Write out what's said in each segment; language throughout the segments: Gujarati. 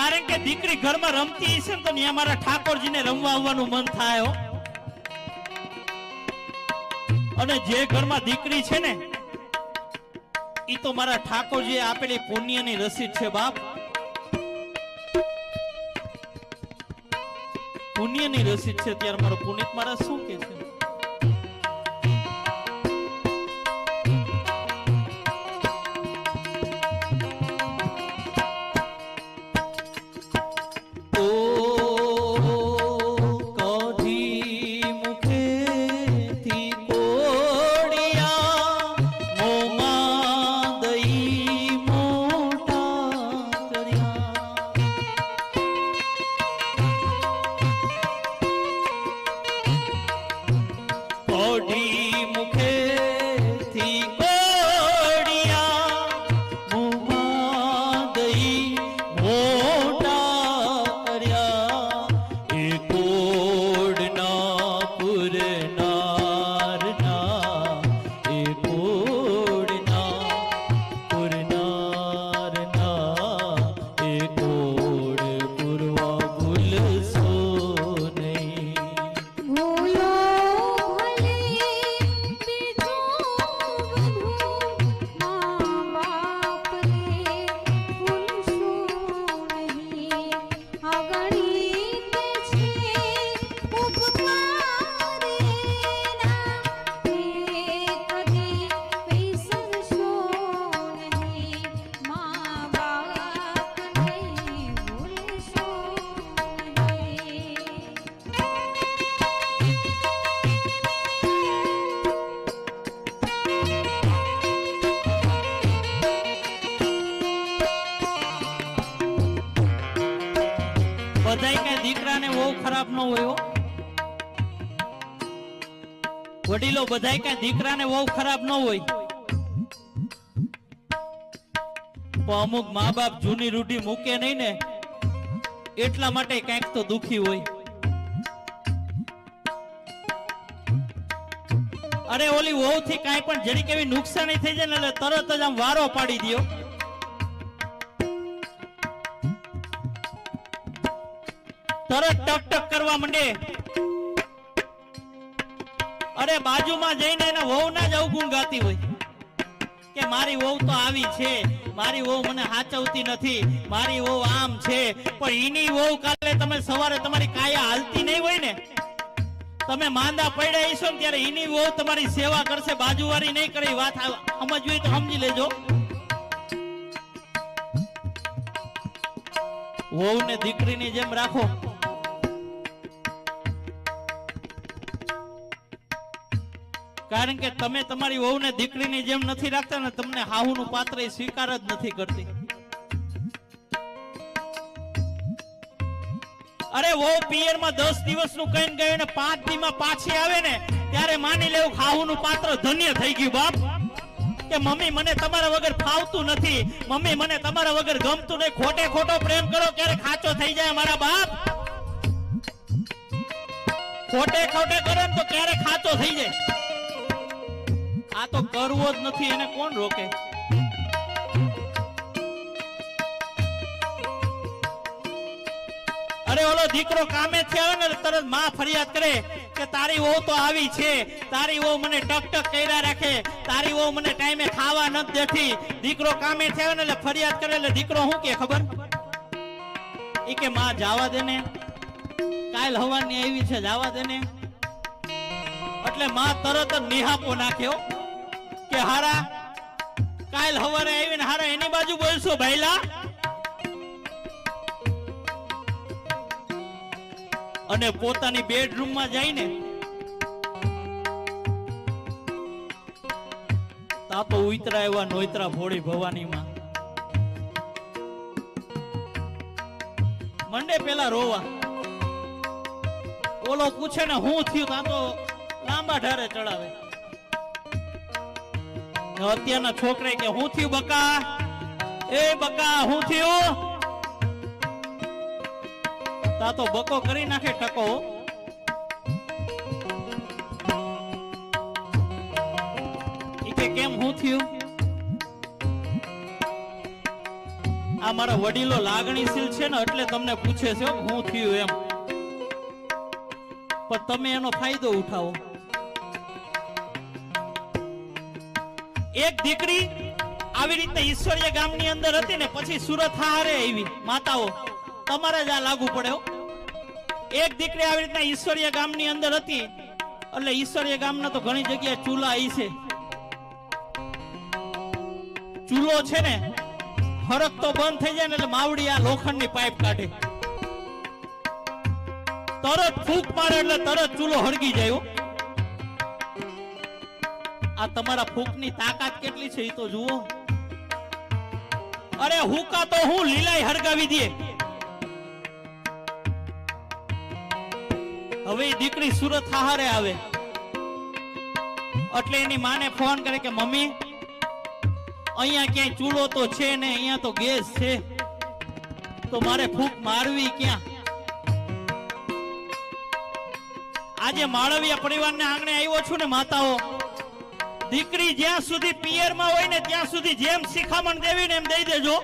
કારણ કે દીકરી ઘરમાં રમતી હશે તો ત્યાં ઠાકોરજીને રમવા આવવાનું મન થાય અને જે ઘરમાં દીકરી છે ને એ તો મારા ઠાકોરજીએ આપેલી પુણ્યની રસીદ છે બાપ. પુણ્યની રસીદ છે, ત્યારે મારો પુનિત મારા શું કે છે? ન હોય વડીલો બધાય કઈ દીકરાને બહુ ખરાબ ન હોય. પણ અમુક મા બાપ જૂની રૂઢી મૂકે નહીં ને, એટલા માટે કંઈક તો દુખી હોય. અરે ઓલી વહુ થી કાંઈ પણ જરી કેવી નુકસાની થઈ જાય ને એટલે તરત જ આમ વારો પાડી દ્યો. તરત ટક ટક કરવા માંડે. અરે બાજુમાં જઈને એના વહુ ના જ અવગુણ ગાતી હોય. કે મારી વહુ તો આવી છે. મારી વહુ મને હાચવતી નથી. મારી વહુ આમ છે. પણ એની વહુ કાલે તમે સવારે તમારી કાયા હાલતી નહીં હોય ને? તમે માંદા પડ્યા ને ત્યારે એની વહુ તમારી સેવા કરશે. બાજુવારી નહીં કરે. વાત સમજવી તો સમજી લેજો. વહુને દીકરીની જેમ રાખો. કારણ કે તમે તમારી વહુને દીકરીની જેમ નથી રાખતા ને તમને હાહુનું પાત્ર સ્વીકાર જ નથી કરતી. અરે વહુ પિયરમાં દસ દિવસનું કહીને ગયું ને પાંચ દીમાં પાછી આવે ને, ત્યારે માની લેવું હાહુનું પાત્ર ધન્ય થઈ ગયું બાપ. કે મમ્મી, મને તમારા વગર ફાવતું નથી. મમ્મી, મને તમારા વગર ગમતું નહીં ખોટે ખોટો પ્રેમ કરો ક્યારે ખાચો થઈ જાય મારા બાપ. ખોટે ખોટે કરો ને તો ક્યારે ખાચો થઈ જાય. તો કરવો જ નથી, એને કોણ રોકે? અરે ઓલો દીકરો કામે થયો ને તરતમાં ફરિયાદ કરે કે તારી વહુ તો આવી છે, તારી વહુ મને ટક ટક કર્યા રાખે, તારી વહુ મને ટાઈમે ખાવા નથી દેતી. દીકરો કામે થયો ને એટલે ફરિયાદ કરે, એટલે દીકરો શું કે ખબર? એ કે માં જાવા દે ને. કાલ હવાની આવી છે, જાવા દે ને. એટલે માં તરત નિહાપો નાખ્યો કે હારા, કાલ હવારે આવીને હારા એની બાજુ બોલશો ભાઈલા? અને પોતાની બેડરૂમમાં જઈને તાતો ઉતરા એવા નોતરા ભોળી ભવાની માં મંડે પેલા રોવા. ઓલો પૂછે ને હું થયું તાતો લાંબા ઢારે ચડાવે. અત્યારના છોકરે કે હું થયું બકા? એ બકા, હું થયું? તા તો બકો કરી નાખે ટકો કેમ હું થયું? આ મારા વડીલો લાગણીશીલ છે ને એટલે તમને પૂછે છે હું થયું એમ. પણ તમે એનો ફાયદો ઉઠાવો. એક દીકરી આવી રીતે ઈશ્વરીય ગામની અંદર હતી ને પછી સુરત હારે આવી. માતાઓ, તમારે જ આ લાગુ પડ્યો એક દીકરી આવી રીતના ઈશ્વરીય ગામની અંદર હતી, એટલે ઈશ્વરીય ગામના તો ઘણી જગ્યાએ ચૂલા ઈ છે. ચૂલો છે ને ફરક તો બંધ થઈ જાય ને એટલે માવડી આ લોખંડની પાઇપ કાઢે. તરત ફૂંક મારે એટલે તરત ચૂલો હળગી જાય. આ તમારા ફૂંકની તાકાત કેટલી છે એ તો જુઓ. અરે હુકા તો હું લીલાય હળગાવી દે. હવે દીકરી સુરત હારે આવે. એટલે એની માને ફોન કરે કે, મમ્મી, અહીંયા ક્યાંય ચૂલો તો છે ને, અહીંયા તો ગેસ છે. તો મારે ફૂંક મારવી ક્યાં? આજે માળવિયા પરિવારને આંગણે આવ્યો છું ને, માતાઓ. દીકરી જ્યાં સુધી પિયરમાં હોય ને ત્યાં સુધી જેમ શિખામણ દેવી ને એમ દઈ દેજો.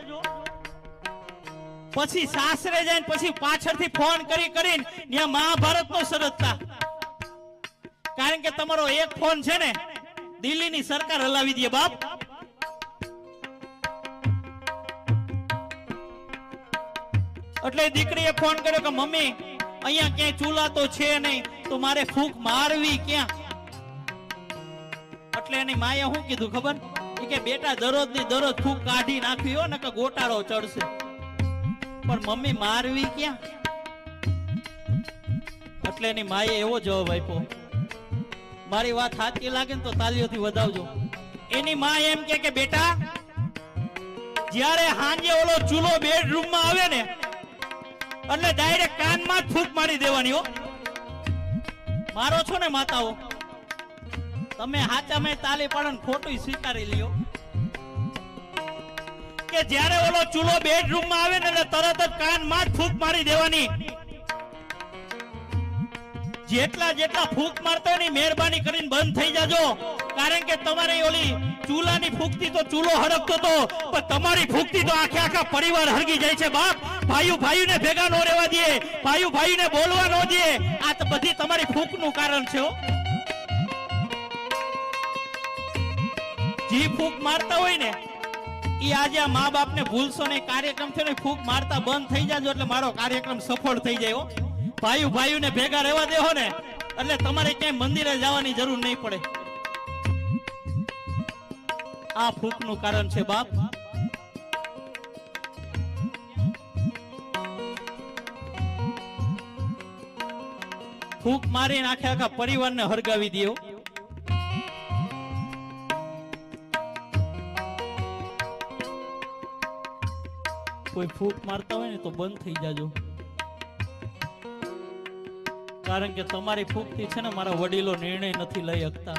પછી સાસરે જાય ને પછી પાછળથી ફોન કરી કરીને ત્યાં મહાભારત નો સરજતા કારણ કે તમારો એક ફોન છે ને, દિલ્હીની સરકાર હલાવી દે બાપ. એટલે દીકરીએ ફોન કર્યો કે, મમ્મી, અહીંયા ક્યાંય ચૂલા તો છે નહીં, તો મારે ફૂંક મારવી ક્યાં? એની માએ શું કીધું ખબર? કે બેટા દરરોજની દરરોજ ફૂક કાઢી નાખવી ને કે ગોટાળો ચડશે. પણ મમ્મી મારવી ક્યાં? એટલે એની માએ એવો જવાબ આપ્યો. મારી વાત સાચી લાગે ને તો તાલીઓથી વધાવજો. એની મા એમ કે, બેટા, જ્યારે હાંજે ઓલો ચૂલો બેડરૂમમાં આવે ને, એટલે ડાયરેક્ટ કાનમાં જ ફૂંક મારી દેવાની હો. મારો છો ને માતાઓ? તમે હાચા મેં તાલી પાડો ને ખોટું સ્વીકારી લ્યો. કે જ્યારે ઓલો ચૂલો બેડરૂમમાં આવે ને એટલે તરત જ કાનમાં જ ફૂંક મારી દેવાની. જેટલા જેટલા ફૂંક મારતો ની મહેરબાની કરીને બંધ થઈ જાજો. કારણ કે તમારે ઓલી ચૂલાની ફૂંકથી તો ચૂલો હરકતો તો, પણ તમારી ફૂંકથી તો આખે આખા પરિવાર હરગી જાય છે બાપ. ભાઈઓ ભાઈઓને ભેગા નો રહેવા દે. ભાઈઓ ભાઈઓને બોલવા નો દે. આ તો બધી તમારી ફૂંકનું કારણ છે હો. જે ફૂક મારતા હોય ને એ આજે આ મા બાપને ભૂલશો ને કાર્યક્રમ થયો ને ફૂંક મારતા બંધ થઈ જાજો એટલે મારો કાર્યક્રમ સફળ થઈ જાય ભાઈઓ ભાઈઓને ભેગા રહેવા દેહો ને, એટલે તમારે ક્યાંય મંદિરે જવાની જરૂર નહીં પડે. આ ફૂંકનું કારણ છે બાપ. ફૂંક મારીને આખે આખા પરિવારને હરગાવી દો કોઈ ફૂંક મારતા હોય ને તો બંધ થઈ જાજો. કારણ કે તમારી ફૂંકથી છે ને મારા વડીલો નિર્ણય નથી લઈ શકતા.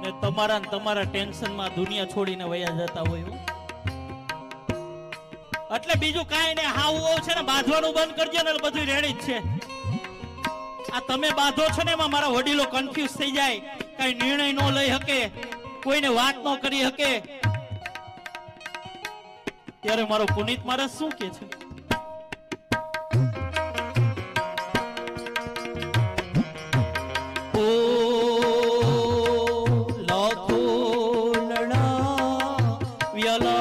ને તમારા તમારા ટેન્શનમાં દુનિયા છોડીને વયા જતા હોય એટલે બીજું કાંઈ ને હોવ છે ને, બાંધવાનું બંધ કરજો ને બધું રેડી જ છે. આ તમે બાંધો છો ને, એમાં મારા વડીલો કન્ફ્યુઝ થઈ જાય. કઈ નિર્ણય ન લઈ શકે, કોઈને વાત ન કરી શકે. ત્યારે મારો પુનિત મારા શું કે છે? ઓ લાખો લડા વ્યલાડ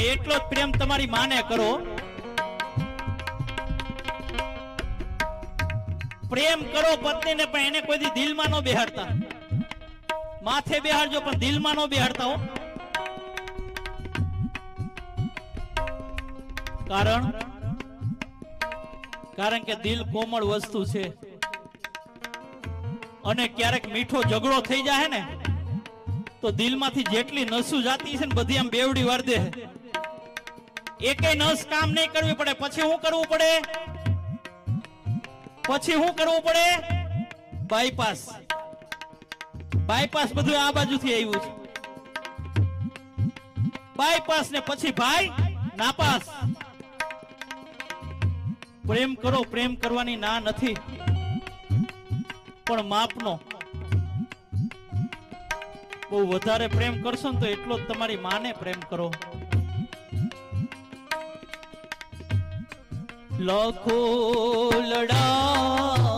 એટલો જ પ્રેમ તમારી માને કરો. પ્રેમ કરો પત્નીને, પણ એને કોઈ દિલમાં ન બેહાડતા. માથે બેહાડજો, પણ દિલમાં ન બેહાડતા હો. કારણ? કારણ કે દિલ કોમળ વસ્તુ છે. અને ક્યારેક મીઠો ઝઘડો થઈ જાય ને, તો દિલમાંથી જેટલી નસું જાતી છે ને, બધી આમ બેવડી વાર દે એકેય નસ કામ નહીં કરવી પડે. પછી શું કરવું પડે? પછી શું કરવું પડે? બાયપાસ બાયપાસ બધું આ બાજુથી આવ્યું છે. બાયપાસ ને પછી ભાઈ, નાપાસ. પ્રેમ કરો, પ્રેમ કરવાની ના નથી. પણ માપનો. બહુ વધારે પ્રેમ કરશો ને તો એટલો જ તમારી માને પ્રેમ કરો. લાખો લડાવ્યા